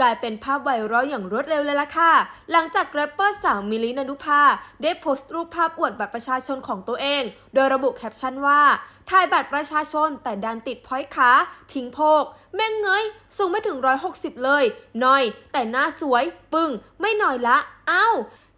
กลายเป็นภาพไวรัลอย่างรวดเร็วเลยล่ะค่ะ หลังจากแรปเปอร์สาวมิลินานุภาได้โพสต์รูปภาพอวดบัตรประชาชนของตัวเอง โดยระบุแคปชั่นว่าถ่ายบัตรประชาชนแต่ดันติดพอยขาทิ้งโพก แม่งเงยสูงไม่ถึง 160 เลยน้อย แต่หน้าสวย ปึ้ง ไม่หน่อยละ เอ้า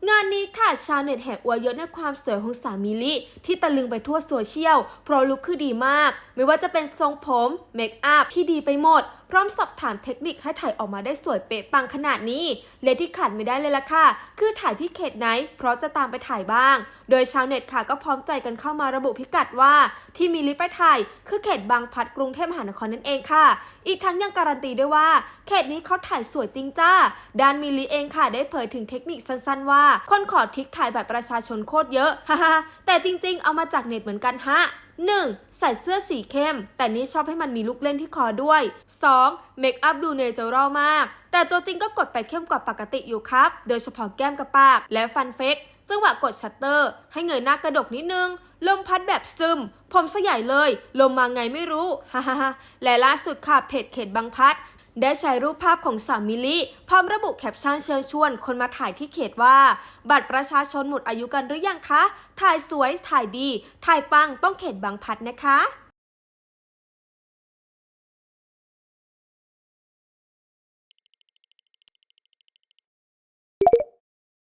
งานนี้ค่ะชาวเน็ตแห่อวยยศในความสวยของสาวมิลิที่ตะลึงไปทั่วโซเชียลเพราะลุคคือดีมาก ไม่ว่าจะเป็นทรงผม เมคอัพที่ดีไปหมด พร้อมสอบถามเทคนิคให้ถ่ายออกมาได้สวยเป๊ะปังขนาดนี้และที่ขาดไม่ได้เลยล่ะค่ะ คือถ่ายที่เขตไหน เพราะจะตามไปถ่ายบ้าง โดยชาวเน็ตค่ะก็พร้อมใจกันเข้ามาระบุพิกัดว่า ที่มิลลิไปถ่ายคือเขตบางพัดกรุงเทพมหานครนั่นเองค่ะ อีกทั้งยังการันตีด้วยว่า เขตนี้เขาถ่ายสวยจริงจ้าดานมิลิเองค่ะได้เผยถึงเทคนิคสั้นๆ ว่าคนขอทิกถ่ายแบบประชาชนโคตรเยอะฮ่าแต่จริงๆ เอามาจากเน็ตเหมือนกันฮะ 1. ใส่เสื้อสีเข้ม แต่นี่ชอบให้มันมีลูกเล่นที่คอด้วย 2. เมคอัพดูเนเจอรัลมาก แต่ตัวจริงก็กดไปเข้มกว่าปกติอยู่ครับ โดยเฉพาะแก้มกับปาก และฟันเฟกจังหวะกดชัตเตอร์ ให้เงยหน้ากระดกนิดนึง ลมพัดแบบซึม ผมสยายเลย ลมมาไงไม่รู้ ฮ่าฮ่าฮ่าและล่าสุดค่ะเพจเขตบางพัด ได้ใช้รูปภาพของสาวมิลิพร้อมระบุแคปชั่นเชิญชวน คนมาถ่ายที่เขตว่า บัตรประชาชนหมดอายุกันหรือยังคะ ถ่ายสวย ถ่ายดี ถ่ายปังต้องเขตบางพัดนะคะ